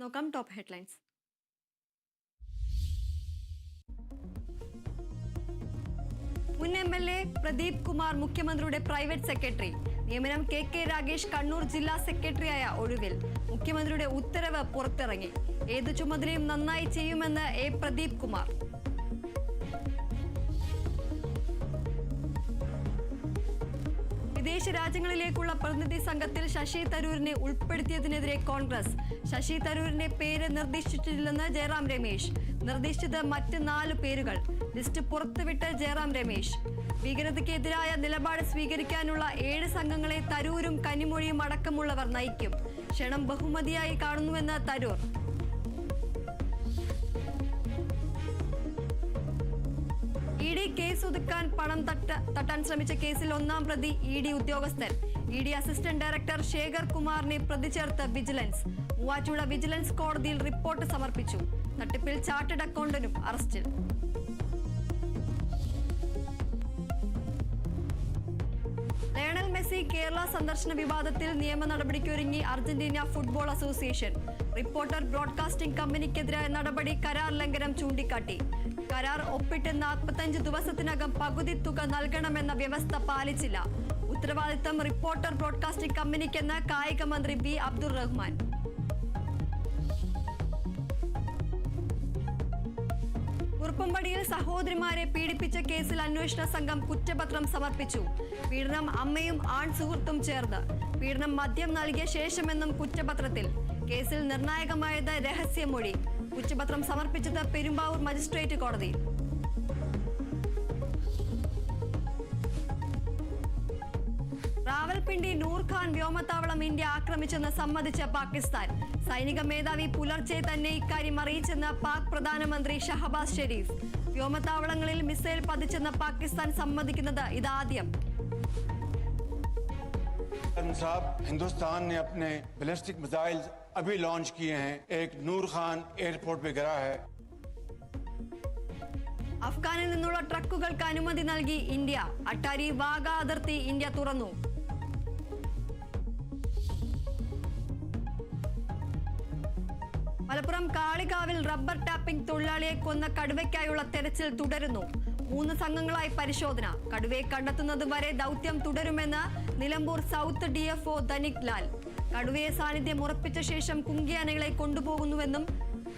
നോക്കാം top headlines മുൻ M L A Pradeep Kumar മുഖ്യമന്ത്രിയുടെ പ്രൈവറ്റ് സെക്രട്ടറി. നിയമനം കെ കെ രാഗേഷ് കണ്ണൂർ ജില്ലാ സെക്രട്ടറിയായ ഒഴിവിൽ മുഖ്യമന്ത്രിയുടെ ഉത്തരവ് പുറത്തിറങ്ങി. ഏത് ചുമതലയും നന്നായി ചെയ്യുമെന്ന് എ പ്രദീപ് കുമാർ. വിദേശ രാജ്യങ്ങളിലേക്കുള്ള പ്രതിനിധി സംഘത്തിൽ ശശി തരൂരിനെ ഉൾപ്പെടുത്തിയതിനെതിരെ കോൺഗ്രസ്. ശശി തരൂരിന്റെ പേര് നിർദ്ദേശിച്ചിട്ടില്ലെന്ന് ജയറാം രമേശ്. നിർദ്ദേശിച്ചത് മറ്റ് നാല് പേരുകൾ. ലിസ്റ്റ് പുറത്തുവിട്ട് ജയറാം രമേശ്. ഭീകരതയ്ക്കെതിരായ നിലപാട് സ്വീകരിക്കാനുള്ള ഏഴ് സംഘങ്ങളെ തരൂരും കനിമൊഴിയും അടക്കമുള്ളവർ നയിക്കും. ക്ഷണം ബഹുമതിയായി കാണുന്നുവെന്ന് തരൂർ. കേസ് ഒതുക്കാൻ പണം തട്ട തട്ടാൻ ശ്രമിച്ച കേസിൽ ഒന്നാം പ്രതി ഇ ഡി ഉദ്യോഗസ്ഥൻ. E D assistant director Sekhar കുമാറിനെ പ്രതി ചേർത്ത് വിജിലൻസ്. മൂവാറ്റുപുഴ വിജിലൻസ് കോടതിയിൽ റിപ്പോർട്ട് സമർപ്പിച്ചു. തട്ടിപ്പിൽ ചാർട്ടേഡ് അക്കൗണ്ടന്റും അറസ്റ്റിൽ. മെസ്സി കേരള സന്ദർശന വിവാദത്തിൽ നിയമ നടപടിക്കൊരുങ്ങി Argentina football association. Reporter broadcasting കമ്പനിക്കെതിരായ നടപടി കരാർ ലംഘനം ചൂണ്ടിക്കാട്ടി. കരാർ ഒപ്പിട്ട് നാൽപ്പത്തഞ്ച് ദിവസത്തിനകം പകുതി തുക നൽകണമെന്ന വ്യവസ്ഥ പാലിച്ചില്ല. ഉത്തരവാദിത്തം റിപ്പോർട്ടർ ബ്രോഡ്കാസ്റ്റിംഗ് കമ്പനിക്കെന്ന് കായിക മന്ത്രി ബി അബ്ദുൾ റഹ്മാൻ കുറുപ്പമ്പടിയിൽ സഹോദരിമാരെ പീഡിപ്പിച്ച കേസിൽ അന്വേഷണ സംഘം കുറ്റപത്രം സമർപ്പിച്ചു. പീഡനം അമ്മയും ആൺ സുഹൃത്തും ചേർന്ന് പീഡനം മദ്യം നൽകിയ ശേഷമെന്നും കുറ്റപത്രത്തിൽ. കേസിൽ നിർണായകമായത് രഹസ്യമൊഴി. കുറ്റപത്രം സമർപ്പിച്ചത് പെരുമ്പാവൂർ മജിസ്ട്രേറ്റ് കോടതിയിൽ റാവൽപിണ്ടി നൂർഖാൻ വ്യോമത്താവളം ഇന്ത്യ ആക്രമിച്ചെന്ന് സമ്മതിച്ച പാകിസ്ഥാൻ സൈനിക മേധാവി പുലർച്ചെ തന്നെ ഇക്കാര്യം അറിയിച്ചെന്ന് പാക് പ്രധാനമന്ത്രി ഷഹബാസ് ഷെരീഫ് വ്യോമത്താവളങ്ങളിൽ മിസൈൽ പതിച്ചെന്ന് പാകിസ്ഥാൻ സമ്മതിക്കുന്നത് ഇതാദ്യം साहब हिंदुस्तान ने अपने बैलिस्टिक मिसाइल अभी लॉन्च किए हैं एक नूर खान एयरपोर्ट पे गिरा है അഫ്ഗാനിൽ നിന്നുള്ള ട്രക്കുകൾക്ക് അനുമതി നൽകി ഇന്ത്യ അട്ടാരി വാഗ അതിർത്തി ഇന്ത്യ തുറന്നു മലപ്പുറം കാളികാവിൽ റബ്ബർ ടാപ്പിംഗ് തൊഴിലാളിയെ കൊന്ന കടുവയ്ക്കായുള്ള തെരച്ചിൽ തുടരുന്നു. മൂന്ന് സംഘങ്ങളായി പരിശോധന. കടുവയെ കണ്ടെത്തുന്നത് വരെ ദൗത്യം തുടരുമെന്ന് Nilambur south D F O Dhanik Lal. കടുവയെ സാന്നിധ്യം ഉറപ്പിച്ച ശേഷം കുങ്കിയാനകളെ കൊണ്ടുപോകുന്നുവെന്നും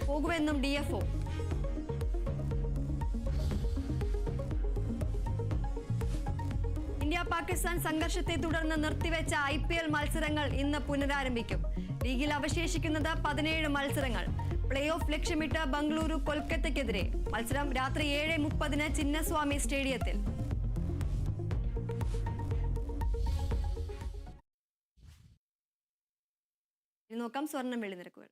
പോകുമെന്നും D F O India Pakistan സംഘർഷത്തെ തുടർന്ന് നിർത്തിവെച്ച ഐ പി എൽ മത്സരങ്ങൾ ഇന്ന് പുനരാരംഭിക്കും. ലീഗിൽ അവശേഷിക്കുന്നത് പതിനേഴ് മത്സരങ്ങൾ. പ്ലേ ഓഫ് ലക്ഷ്യമിട്ട് ബംഗളൂരു കൊൽക്കത്തയ്ക്കെതിരെ. മത്സരം രാത്രി ഏഴ് മുപ്പതിന് ചിന്നസ്വാമി സ്റ്റേഡിയത്തിൽ. നോക്കാം സ്വർണം വെള്ളി നിരക്കുകൾ.